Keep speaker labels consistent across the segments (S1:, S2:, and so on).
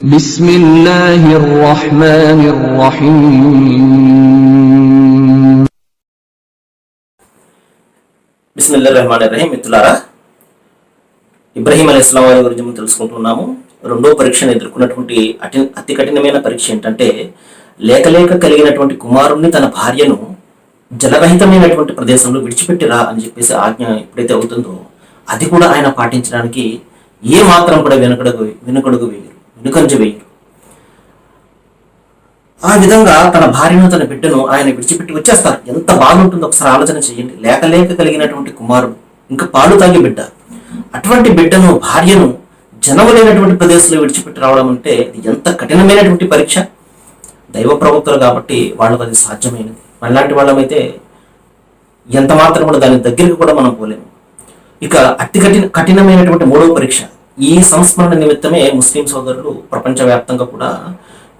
S1: بسم الله الرحمن الرحيم
S2: బిస్మిల్లా రెహమాన్ రహీం మిత్రులారా ఇబ్రహీం అలీ ఇస్లాం వారి గురించి మనం తెలుసుకుంటున్నాము రెండో పరీక్షను ఎదుర్కొన్నటువంటి అటి అతి కఠినమైన పరీక్ష ఏంటంటే లేక లేక కలిగినటువంటి కుమారుణ్ణి తన భార్యను జలరహితమైనటువంటి ప్రదేశంలో విడిచిపెట్టిరా అని చెప్పేసి ఆజ్ఞ ఎప్పుడైతే అవుతుందో అది కూడా ఆయన పాటించడానికి ఏ మాత్రం కూడా వెనుకడుగు వెనుకడుగు వేయరు వెనుకంజ వేయరు ఆ విధంగా తన భార్యను తన బిడ్డను ఆయన విడిచిపెట్టి వచ్చేస్తారు. ఎంత బాగుంటుందో ఒకసారి ఆలోచన చేయండి. లేక లేక కలిగినటువంటి కుమారుడు ఇంకా పాలు తాగి బిడ్డ. అటువంటి బిడ్డను భార్యను జనము లేనటువంటి ప్రదేశంలో విడిచిపెట్టి రావడం అంటే ఇది ఎంత కఠినమైనటువంటి పరీక్ష. దైవ ప్రవక్తలు కాబట్టి వాళ్ళకు అది సాధ్యమైనది. మనలాంటి వాళ్ళమైతే ఎంత మాత్రం కూడా దాని దగ్గరికి కూడా మనం పోలేము. ఇక అతి కఠిన కఠినమైనటువంటి మూడవ పరీక్ష. ఈ సంస్మరణ నిమిత్తమే ముస్లిం సోదరులు ప్రపంచవ్యాప్తంగా కూడా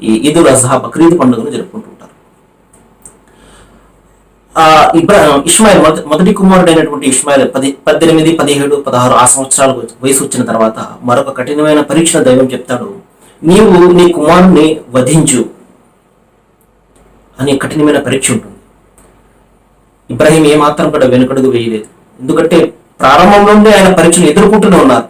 S2: ఈ ఈదుల్ అజహా బక్రీద్ పండుగను జరుపుకుంటుంటారు ఆ ఇబ్రా ఇస్మాయిల్ మొదటి కుమారుడైనటువంటి ఇస్మాయిల్ పది పద్దెనిమిది పదిహేడు పదహారు ఆ సంవత్సరాలు వయసు వచ్చిన తర్వాత మరొక కఠినమైన పరీక్ష దైవం చెప్తాడు. నీవు నీ కుమారుని వధించు అనే కఠినమైన పరీక్ష ఉంటుంది. ఇబ్రాహీం ఏమాత్రం కూడా వెనుకడుగు వేయలేదు. ఎందుకంటే ప్రారంభంలోనే ఆయన పరీక్షలు ఎదుర్కొంటూనే ఉన్నారు.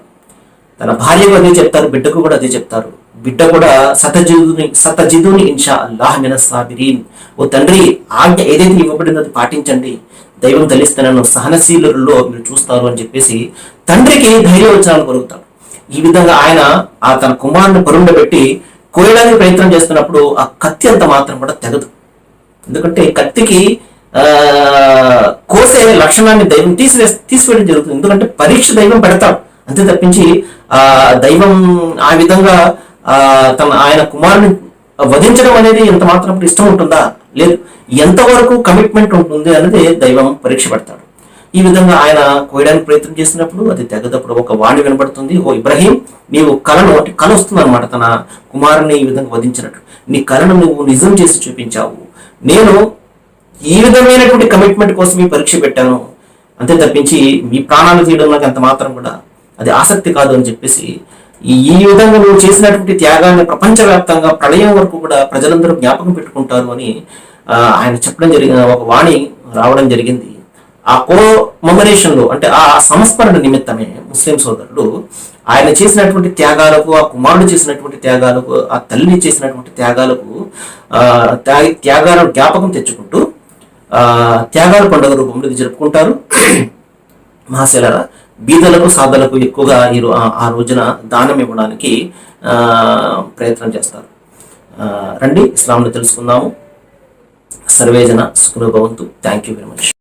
S2: తన భార్యకు అదే చెప్తారు బిడ్డకు కూడా అదే చెప్తారు. బిడ్డ కూడా సతజిదుని సతజిదుని ఇన్షా అల్లాహ్ మిన సాబిరీన్. ఓ తండ్రి ఆజ్ఞ ఏదైతే ఇవ్వబడిందో అది పాటించండి. దైవం తలిస్తే నన్ను సహనశీలుల్లో మీరు చూస్తారు అని చెప్పేసి తండ్రికి ధైర్యవచనాలు పలుకుతాడు ఈ విధంగా ఆయన ఆ తన కుమారుని పరుండబెట్టి కోయడానికి ప్రయత్నం చేస్తున్నప్పుడు ఆ కత్తి అంత మాత్రం కూడా తెగదు. ఎందుకంటే కత్తికి ఆ కోసే లక్షణాన్ని దైవం తీసివే తీసివేయడం జరుగుతుంది. ఎందుకంటే పరీక్ష దైవం పెడతాడు. అంతే తప్పించి ఆ దైవం ఆ విధంగా ఆ తన ఆయన కుమారుని వధించడం అనేది ఎంత మాత్రం ఇష్టం ఉంటుందా? లేదు. ఎంతవరకు కమిట్మెంట్ ఉంటుంది అనేది దైవం పరీక్ష పెడతాడు. ఈ విధంగా ఆయన కోయడానికి ప్రయత్నం చేసినప్పుడు అది తెగదప్పుడు ఒక వాణి వినబడుతుంది. ఓ ఇబ్రహీం నీవు కళను అంటే కళ వస్తుంది అనమాట తన కుమారుని ఈ విధంగా వధించినట్టు. నీ కళను నువ్వు నిజం చేసి చూపించావు. నేను ఈ విధమైనటువంటి కమిట్మెంట్ కోసం ఈ పరీక్ష పెట్టాను. అంతే తప్పించి మీ ప్రాణాలు తీయడం నాకు అంత మాత్రం కూడా అది ఆసక్తి కాదు అని చెప్పేసి ఈ ఈ విధంగా నువ్వు చేసినటువంటి త్యాగాన్ని ప్రపంచవ్యాప్తంగా ప్రళయం వరకు కూడా ప్రజలందరూ జ్ఞాపకం పెట్టుకుంటారు అని ఆ, ఆయన చెప్పడం జరిగిన ఒక వాణి రావడం జరిగింది. ఆ కో లో అంటే ఆ సంస్మరణ నిమిత్తమే ముస్లిం సోదరుడు ఆయన చేసినటువంటి త్యాగాలకు ఆ కుమారుడు చేసినటువంటి త్యాగాలకు ఆ తల్లి చేసినటువంటి త్యాగాలకు ఆ త్యాగ- త్యాగాల జ్ఞాపకం తెచ్చుకుంటూ ఆ త్యాగాల పండుగ రూపంలో ఇది జరుపుకుంటారు. మహాశైలరా బీదలకు సాధలకు ఎక్కువగా ఈ రో- ఆ- రోజున దానం ఇవ్వడానికి ప్రయత్నం చేస్తారు. రండి ఇస్లాంను తెలుసుకుందాము. సర్వేజన సుఖనుభవంతు. Thank you very much